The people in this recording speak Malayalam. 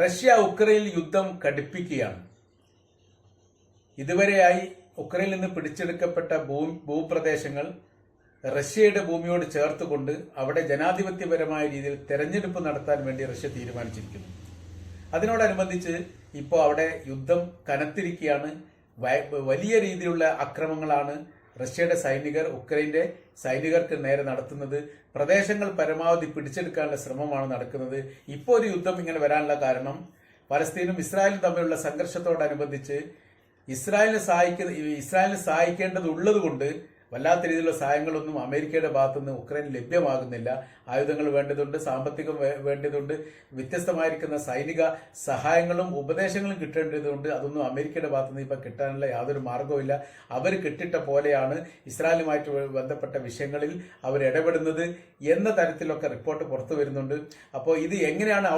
റഷ്യ ഉക്രൈനിൽ യുദ്ധം കടുപ്പിക്കുകയാണ്. ഇതുവരെയായി ഉക്രൈനിൽ നിന്ന് പിടിച്ചെടുക്കപ്പെട്ട ഭൂപ്രദേശങ്ങൾ റഷ്യയുടെ ഭൂമിയോട് ചേർത്തുകൊണ്ട് അവിടെ ജനാധിപത്യപരമായ രീതിയിൽ തെരഞ്ഞെടുപ്പ് നടത്താൻ വേണ്ടി റഷ്യ തീരുമാനിച്ചിരിക്കുന്നു. അതിനോടനുബന്ധിച്ച് ഇപ്പോൾ അവിടെ യുദ്ധം കനത്തിരിക്കുകയാണ്. വലിയ രീതിയിലുള്ള അക്രമങ്ങളാണ് റഷ്യയുടെ സൈനികർ ഉക്രൈന്റെ സൈനികർക്ക് നേരെ നടത്തുന്നത് പ്രദേശങ്ങൾ പരമാവധി പിടിച്ചെടുക്കാനുള്ള ശ്രമമാണ് നടക്കുന്നത്. ഇപ്പോൾ ഒരു യുദ്ധം ഇങ്ങനെ വരാനുള്ള കാരണം പലസ്തീനും ഇസ്രായേലും തമ്മിലുള്ള സംഘർഷത്തോടനുബന്ധിച്ച് ഇസ്രായേലിനെ സഹായിക്കുന്ന ഇസ്രായേലിനെ സഹായിക്കേണ്ടതുള്ളത് കൊണ്ട് വല്ലാത്ത രീതിയിലുള്ള സഹായങ്ങളൊന്നും അമേരിക്കയുടെ ഭാഗത്തുനിന്ന് ഉക്രൈൻ ലഭ്യമാകുന്നില്ല. ആയുധങ്ങൾ വേണ്ടതുണ്ട് സാമ്പത്തികം വേണ്ടതുണ്ട് വ്യത്യസ്തമായിരിക്കുന്ന സൈനിക സഹായങ്ങളും ഉപദേശങ്ങളും കിട്ടേണ്ടതുണ്ട്. അതൊന്നും അമേരിക്കയുടെ ഭാഗത്തുനിന്ന് ഇപ്പം കിട്ടാനുള്ള യാതൊരു മാർഗവുമില്ല അവർ കിട്ടിട്ട പോലെയാണ് ഇസ്രായേലുമായിട്ട് ബന്ധപ്പെട്ട വിഷയങ്ങളിൽ അവർ ഇടപെടുന്നത് എന്ന തരത്തിലൊക്കെ റിപ്പോർട്ട് പുറത്തു വരുന്നുണ്ട്. അപ്പോൾ ഇത് എങ്ങനെയാണ്